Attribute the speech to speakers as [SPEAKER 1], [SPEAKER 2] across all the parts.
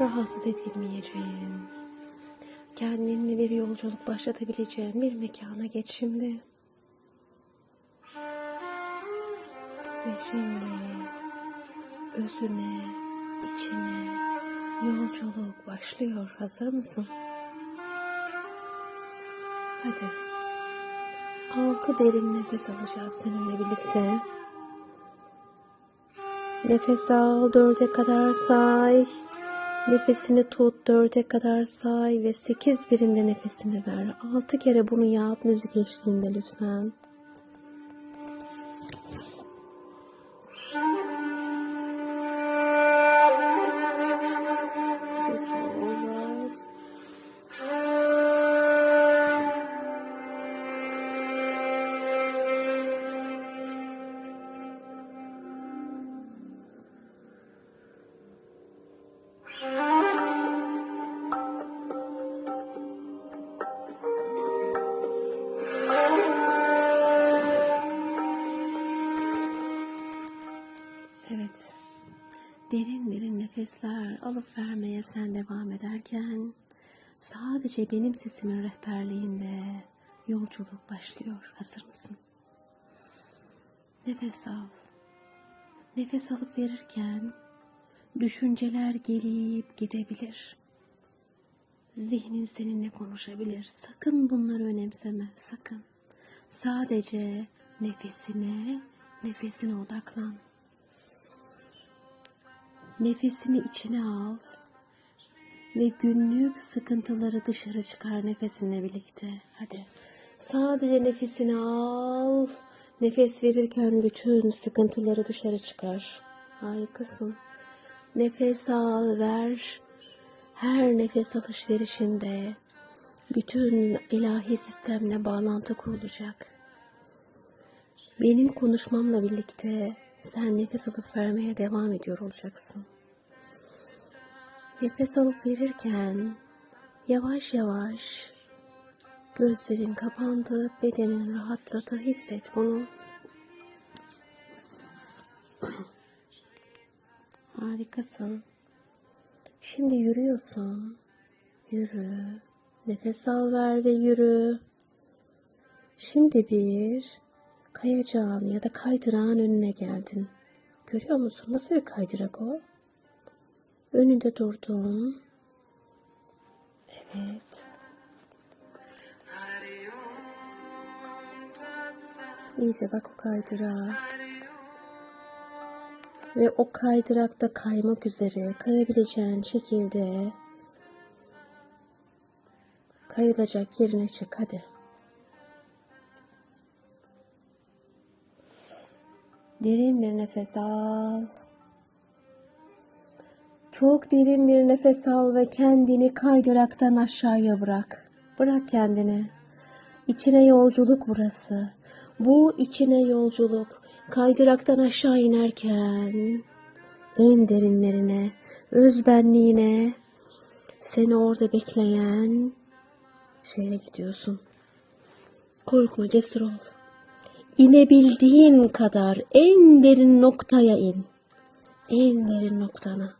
[SPEAKER 1] Rahatsız edilmeyeceğin, kendinle bir yolculuk başlatabileceğin bir mekana geç şimdi. Ve şimdi özüne, içine yolculuk başlıyor. Hazır mısın? Hadi. Altı derin nefes alacağız seninle birlikte. Nefes al dörde kadar say. Nefesini tut dörde kadar say ve sekiz birinde nefesini ver. Altı kere bunu yap müzik eşliğinde lütfen. Nefesler alıp vermeye sen devam ederken sadece benim sesimin rehberliğinde yolculuk başlıyor. Hazır mısın? Nefes al. Nefes alıp verirken düşünceler gelip gidebilir. Zihnin seninle konuşabilir. Sakın bunları önemseme, sakın. Sadece nefesine, nefesine odaklan. Nefesini içine al ve günlük sıkıntıları dışarı çıkar nefesinle birlikte. Hadi. Sadece nefesini al. Nefes verirken bütün sıkıntıları dışarı çıkar. Harikasın. Nefes al, ver. Her nefes alışverişinde bütün ilahi sistemle bağlantı kurulacak. Benim konuşmamla birlikte sen nefes alıp vermeye devam ediyor olacaksın. Nefes alıp verirken yavaş yavaş gözlerin kapandı, bedenin rahatladı. Hisset bunu. Harikasın. Şimdi yürüyorsun. Yürü. Nefes al ver ve yürü. Şimdi bir kayacağın ya da kaydırağın önüne geldin. Görüyor musun? Nasıl bir kaydırak o? Önünde durdun. Evet. İyice bak o kaydırağa. Ve o kaydırakta kaymak üzere kayabileceğin şekilde kayılacak yerine çık hadi. Derin bir nefes al. Çok derin bir nefes al ve kendini kaydıraktan aşağıya bırak. Bırak kendini. İçine yolculuk burası. Bu içine yolculuk. Kaydıraktan aşağı inerken en derinlerine, özbenliğine, seni orada bekleyen şeye gidiyorsun. Korkma, cesur ol. İnebildiğin kadar en derin noktaya in. En derin noktana.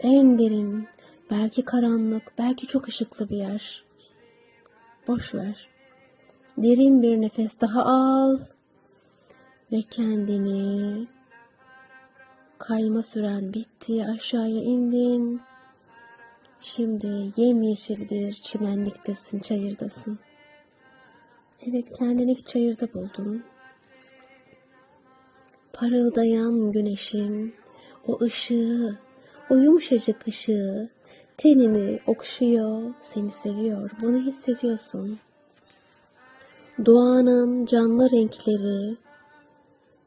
[SPEAKER 1] En derin, belki karanlık, belki çok ışıklı bir yer. Boş ver. Derin bir nefes daha al ve kendini kayma süren bitti. Aşağıya indin. Şimdi yemyeşil bir çimenliktesin, çayırdasın. Evet, kendini bir çayırda buldun. Parıldayan güneşin o ışığı, o yumuşacık ışığı tenini okşuyor, seni seviyor. Bunu hissediyorsun. Doğanın canlı renkleri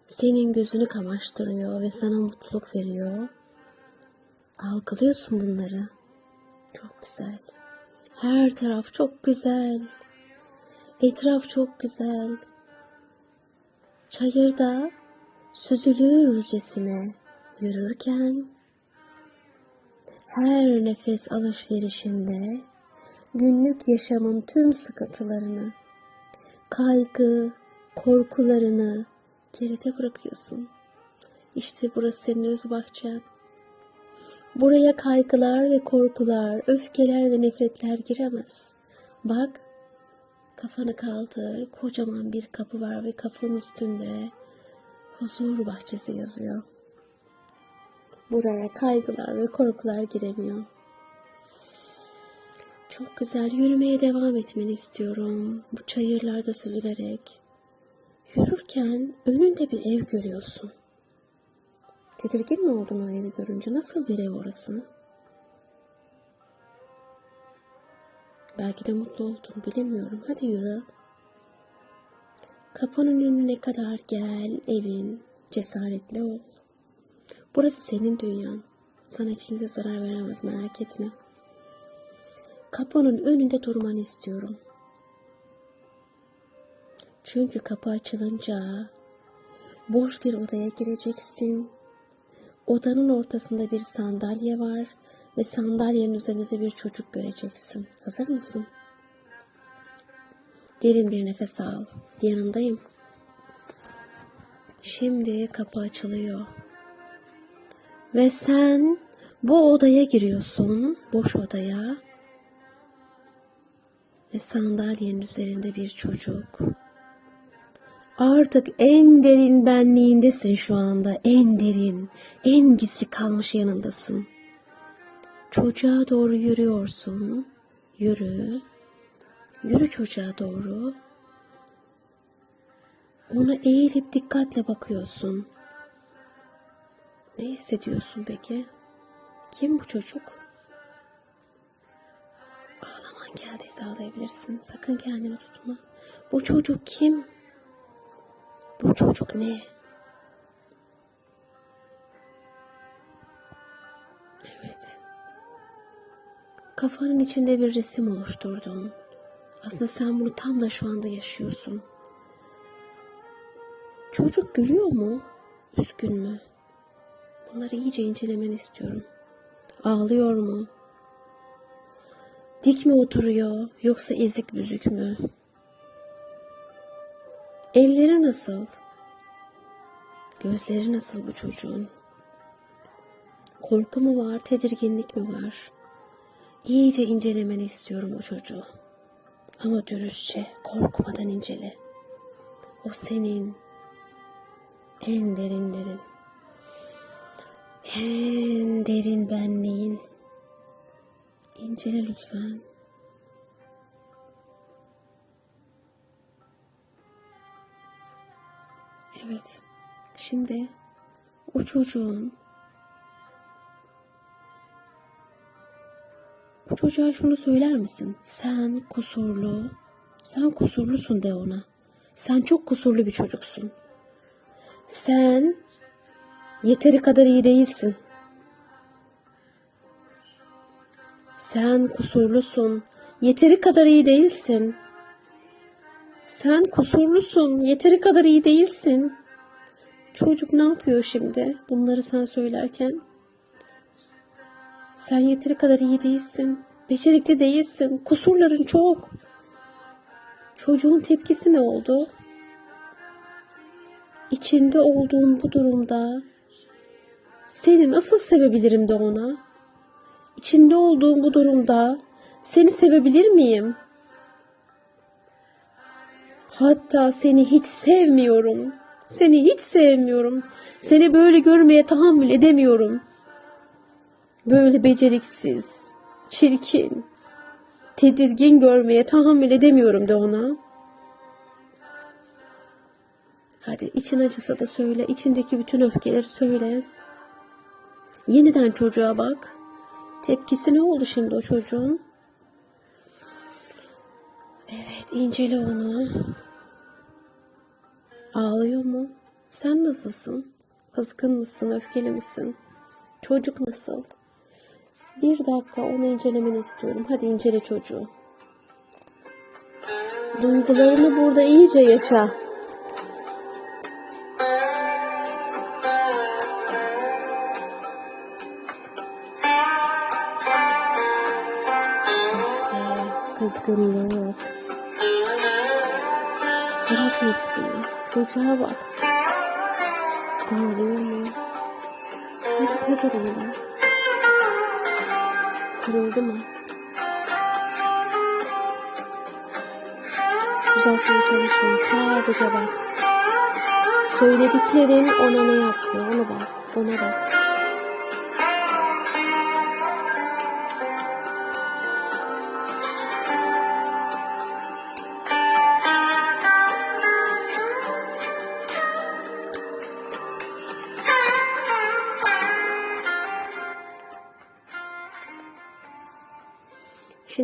[SPEAKER 1] senin gözünü kamaştırıyor ve sana mutluluk veriyor. Algılıyorsun bunları. Çok güzel. Her taraf çok güzel. Etraf çok güzel. Çayırda süzülürcesine yürürken her nefes alışverişinde günlük yaşamın tüm sıkıntılarını, kaygı, korkularını geride bırakıyorsun. İşte burası senin öz bahçen. Buraya kaygılar ve korkular, öfkeler ve nefretler giremez. Bak, kafanı kaldır, kocaman bir kapı var ve kapının üstünde huzur bahçesi yazıyor. Buraya kaygılar ve korkular giremiyor. Çok güzel yürümeye devam etmeni istiyorum. Bu çayırlarda süzülerek. Yürürken önünde bir ev görüyorsun. Tedirgin mi oldun o evi görünce? Nasıl bir ev orası? Belki de mutlu oldun, bilemiyorum. Hadi yürü. Kapının önüne kadar gel, evin. Cesaretli ol. Burası senin dünyan. Sana kimse zarar veremez, merak etme. Kapının önünde durmanı istiyorum. Çünkü kapı açılınca boş bir odaya gireceksin. Odanın ortasında bir sandalye var ve sandalyenin üzerinde de bir çocuk göreceksin. Hazır mısın? Derin bir nefes al. Yanındayım. Şimdi kapı açılıyor. Ve sen bu odaya giriyorsun, boş odaya. Ve sandalyenin üzerinde bir çocuk. Artık en derin benliğindesin şu anda. En derin, en gizli kalmış yanındasın. Çocuğa doğru yürüyorsun. Yürü. Yürü çocuğa doğru. Ona eğilip dikkatle bakıyorsun. Ne hissediyorsun peki? Kim bu çocuk? Ağlaman geldiyse ağlayabilirsin. Sakın kendini tutma. Bu çocuk kim? Bu çocuk ne? Evet. Kafanın içinde bir resim oluşturdun. Aslında sen bunu tam da şu anda yaşıyorsun. Çocuk gülüyor mu? Üzgün mü? Bunları iyice incelemeni istiyorum. Ağlıyor mu? Dik mi oturuyor yoksa ezik büzük mü? Elleri nasıl? Gözleri nasıl bu çocuğun? Korku mu var, tedirginlik mi var? İyice incelemeni istiyorum o çocuğu. Ama dürüstçe, korkmadan incele. O senin en derinlerin, en derin benliğin. İncele lütfen. Evet. Şimdi o çocuğun o çocuğa şunu söyler misin? Sen kusurlu, sen kusurlusun de ona. Sen çok kusurlu bir çocuksun. Sen yeteri kadar iyi değilsin. Sen kusurlusun. Yeteri kadar iyi değilsin. Sen kusurlusun. Yeteri kadar iyi değilsin. Çocuk ne yapıyor şimdi? Bunları sen söylerken. Sen yeteri kadar iyi değilsin. Becerikli değilsin. Kusurların çok. Çocuğun tepkisi ne oldu? İçinde olduğun bu durumda seni nasıl sevebilirim de ona? İçinde olduğum bu durumda seni sevebilir miyim? Hatta seni hiç sevmiyorum. Seni hiç sevmiyorum. Seni böyle görmeye tahammül edemiyorum. Böyle beceriksiz, çirkin, tedirgin görmeye tahammül edemiyorum de ona. Hadi için acısa da söyle, içindeki bütün öfkeleri söyle. Yeniden çocuğa bak. Tepkisi ne oldu şimdi o çocuğun? Evet, incele onu. Ağlıyor mu? Sen nasılsın? Kızgın mısın, öfkeli misin? Çocuk nasıl? Bir dakika onu incelemeni istiyorum. Hadi incele çocuğu. Duygularını burada iyice yaşa. Kızgınlık, Bırak hepsini. Çocuğa bak. Ağlıyor mu? Çocuk ne durumda? Kırıldı mı? Düzeltmeye çalışma. Sadece bak. Söylediklerin ona ne yaptı? Ona bak. Ona bak.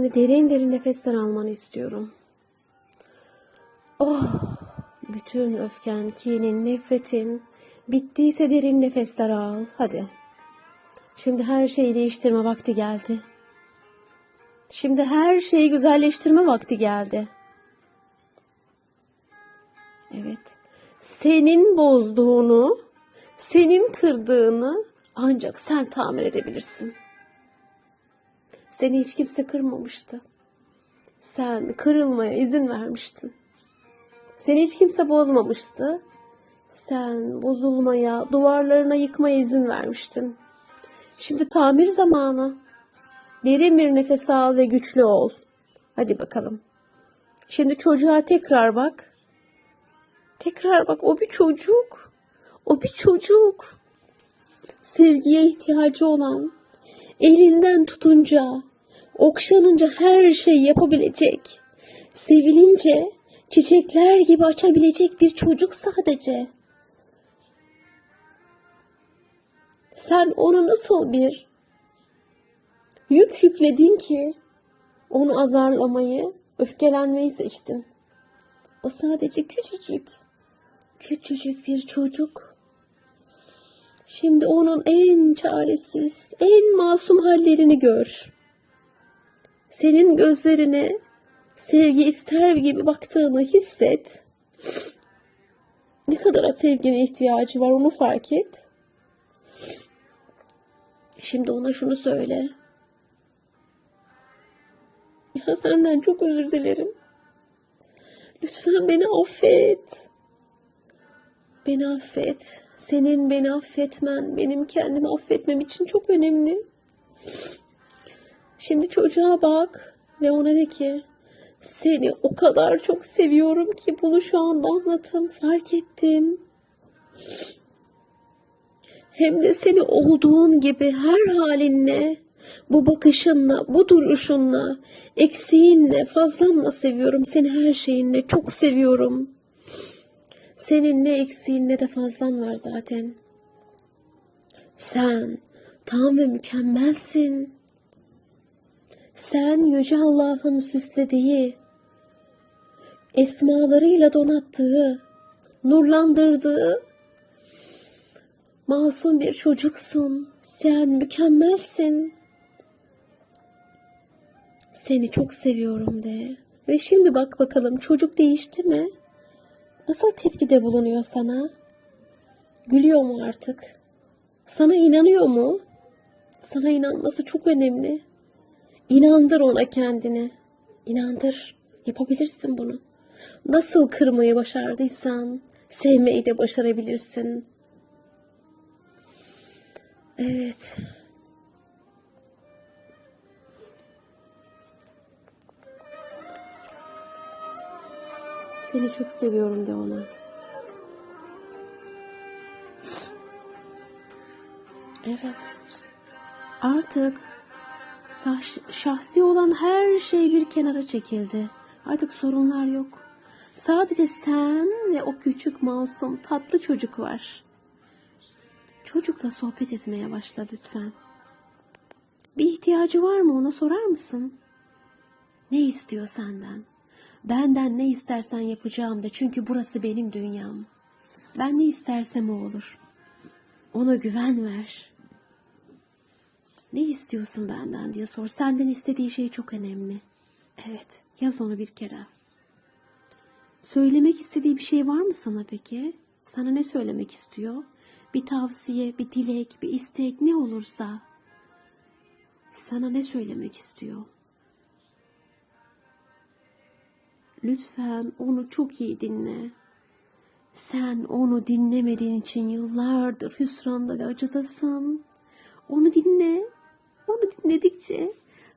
[SPEAKER 1] Şimdi derin derin nefesler almanı istiyorum. Oh, bütün öfken, kinin, nefretin bittiyse derin nefesler al. Hadi. Şimdi her şeyi değiştirme vakti geldi. Şimdi her şeyi güzelleştirme vakti geldi. Evet. Senin bozduğunu, senin kırdığını ancak sen tamir edebilirsin. Seni hiç kimse kırmamıştı. Sen kırılmaya izin vermiştin. Seni hiç kimse bozmamıştı. Sen bozulmaya, duvarlarına yıkmaya izin vermiştin. Şimdi tamir zamanı. Derin bir nefes al ve güçlü ol. Hadi bakalım. Şimdi çocuğa tekrar bak. Tekrar bak. O bir çocuk. O bir çocuk. Sevgiye ihtiyacı olan, elinden tutunca, okşanınca her şeyi yapabilecek, sevilince çiçekler gibi açabilecek bir çocuk sadece. Sen onu nasıl bir yük yükledin ki onu azarlamayı, öfkelenmeyi seçtin. O sadece küçücük, küçücük bir çocuk. Şimdi onun en çaresiz, en masum hallerini gör. Senin gözlerine sevgi ister gibi baktığını hisset. Ne kadar sevgine ihtiyacı var onu fark et. Şimdi ona şunu söyle. Ya senden çok özür dilerim. Lütfen beni affet. Beni affet. Senin beni affetmen benim kendimi affetmem için çok önemli. Şimdi çocuğa bak ve ona de ki seni o kadar çok seviyorum ki bunu şu anda anlatım fark ettim. Hem de seni olduğun gibi her halinle, bu bakışınla, bu duruşunla, eksiğinle, fazlanla seviyorum. Seni her şeyinle çok seviyorum. Senin ne eksiğin ne de fazlan var zaten. Sen tam ve mükemmelsin. Sen Yüce Allah'ın süslediği, esmalarıyla donattığı, nurlandırdığı masum bir çocuksun. Sen mükemmelsin. Seni çok seviyorum de. Ve şimdi bak bakalım çocuk değişti mi? Nasıl tepkide bulunuyor sana? Gülüyor mu artık? Sana inanıyor mu? Sana inanması çok önemli. İnandır ona kendini. İnandır. Yapabilirsin bunu. Nasıl kırmayı başardıysan sevmeyi de başarabilirsin. Evet. Seni çok seviyorum de ona. Evet. Artık şahsi olan her şey bir kenara çekildi. Artık sorunlar yok. Sadece sen ve o küçük masum tatlı çocuk var. Çocukla sohbet etmeye başla lütfen. Bir ihtiyacı var mı ona sorar mısın? Ne istiyor senden? Benden ne istersen yapacağım da çünkü burası benim dünyam. Ben ne istersem o olur. Ona güven ver. Ne istiyorsun benden diye sor. Senden istediği şey çok önemli. Evet, yaz onu bir kere. Söylemek istediği bir şey var mı sana peki? Sana ne söylemek istiyor? Bir tavsiye, bir dilek, bir istek ne olursa. Sana ne söylemek istiyor? Lütfen onu çok iyi dinle. Sen onu dinlemediğin için yıllardır hüsranda ve acıdasın. Onu dinle. Onu dinledikçe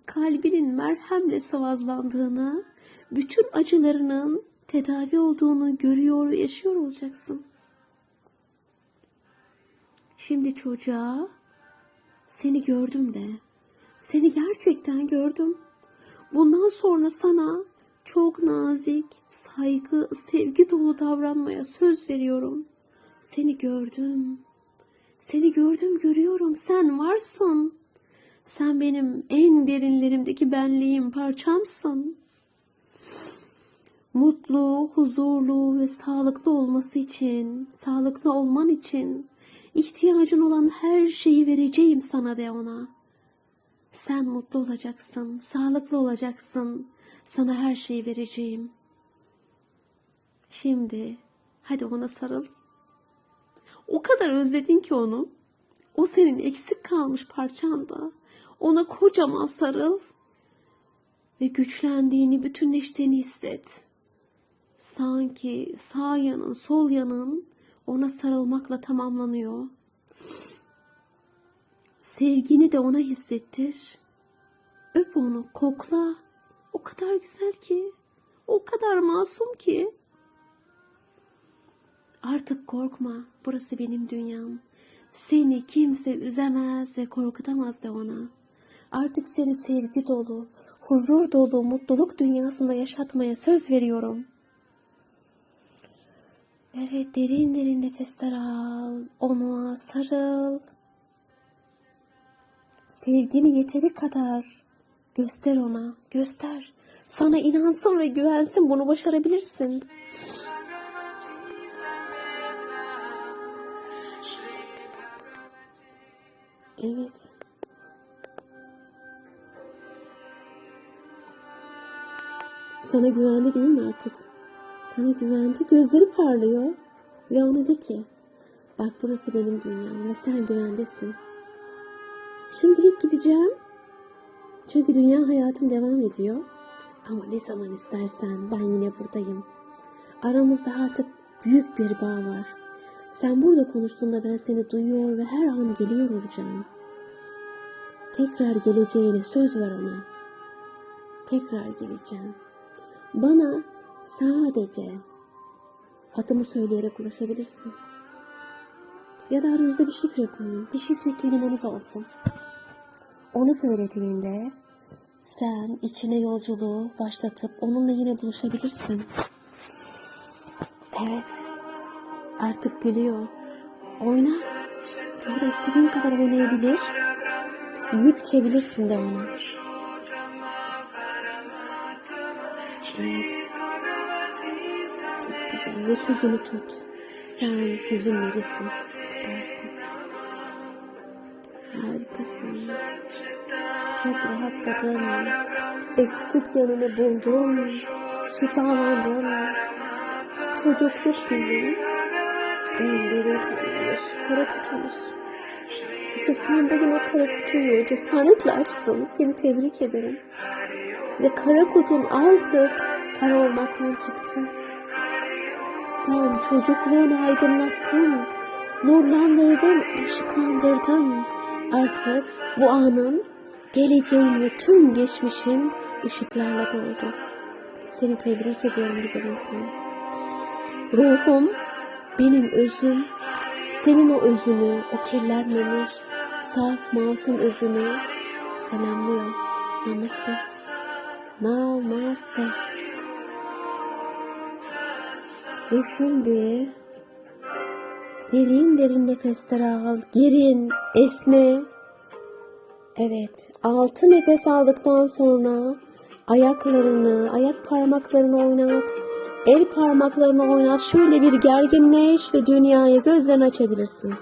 [SPEAKER 1] kalbinin merhemle sıvazlandığını, bütün acılarının tedavi olduğunu görüyor ve yaşıyor olacaksın. Şimdi çocuğa seni gördüm de, seni gerçekten gördüm. Bundan sonra sana çok nazik, saygı, sevgi dolu davranmaya söz veriyorum. Seni gördüm. Seni gördüm, görüyorum. Sen varsın. Sen benim en derinlerimdeki benliğim, parçamsın. Mutlu, huzurlu ve sağlıklı olması için, sağlıklı olman için ihtiyacın olan her şeyi vereceğim sana de ona. Sen mutlu olacaksın, sağlıklı olacaksın. Sana her şeyi vereceğim. Şimdi hadi ona sarıl. O kadar özledin ki onu. O senin eksik kalmış parçanda. Ona kocaman sarıl ve güçlendiğini, bütünleştiğini hisset. Sanki sağ yanın, sol yanın ona sarılmakla tamamlanıyor. Sevgini de ona hissettir. Öp onu, kokla. O kadar güzel ki, o kadar masum ki. Artık korkma, burası benim dünyam. Seni kimse üzemez ve korkutamaz de ona. Artık seni sevgi dolu, huzur dolu, mutluluk dünyasında yaşatmaya söz veriyorum. Evet, derin derin nefesler al, ona sarıl. Sevgini yeteri kadar göster ona, göster. Sana inansın ve güvensin, bunu başarabilirsin. Evet. Sana güvendi değil mi artık? Sana güvendi, gözleri parlıyor. Ve ona de ki, bak burası benim dünyam ve sen güvendesin. Şimdilik gideceğim. Çünkü dünya hayatım devam ediyor. Ama ne zaman istersen ben yine buradayım. Aramızda artık büyük bir bağ var. Sen burada konuştuğunda ben seni duyuyor ve her an geliyor olacağım. Tekrar geleceğine söz ver ona. Tekrar geleceğim. Bana sadece adımı söyleyerek ulaşabilirsin. Ya da aranızda bir şifre koyun. Bir şifre kelimeniz olsun. Onu söylediğinde sen içine yolculuğu başlatıp onunla yine buluşabilirsin. Evet. Artık gülüyor. Oyna. Burada istediğin kadar oynayabilir. Yiyip içebilirsin de ona. Evet. Çok güzel. Ve sözünü tut. Sen sözün verirsin. Tutarsın. Harikasın. Çok rahatladın. Eksik yanını buldun. Şifalandın. Çocukluk bizim. En derin kalmış. Kara kutumuz. İşte sen bugün o kara kutuyu cesaretle açtın. Seni tebrik ederim. Ve kara kutun artık kara olmaktan çıktı. Sen çocukluğunu aydınlattın. Nurlandırdın, ışıklandırdın. Artık bu anın, geleceğin ve tüm geçmişin ışıklarla doldu. Seni tebrik ediyorum güzel insan. Ruhum, benim özüm, senin o özünü, o kirlenmemiş, saf, masum özünü selamlıyor. Namaste. Namaste. Ve şimdi derin derin nefesler al. Gerin, esne. Evet, altı nefes aldıktan sonra ayaklarını, ayak parmaklarını oynat. El parmaklarını oynat. Şöyle bir gerginleş ve dünyaya gözlerini açabilirsin.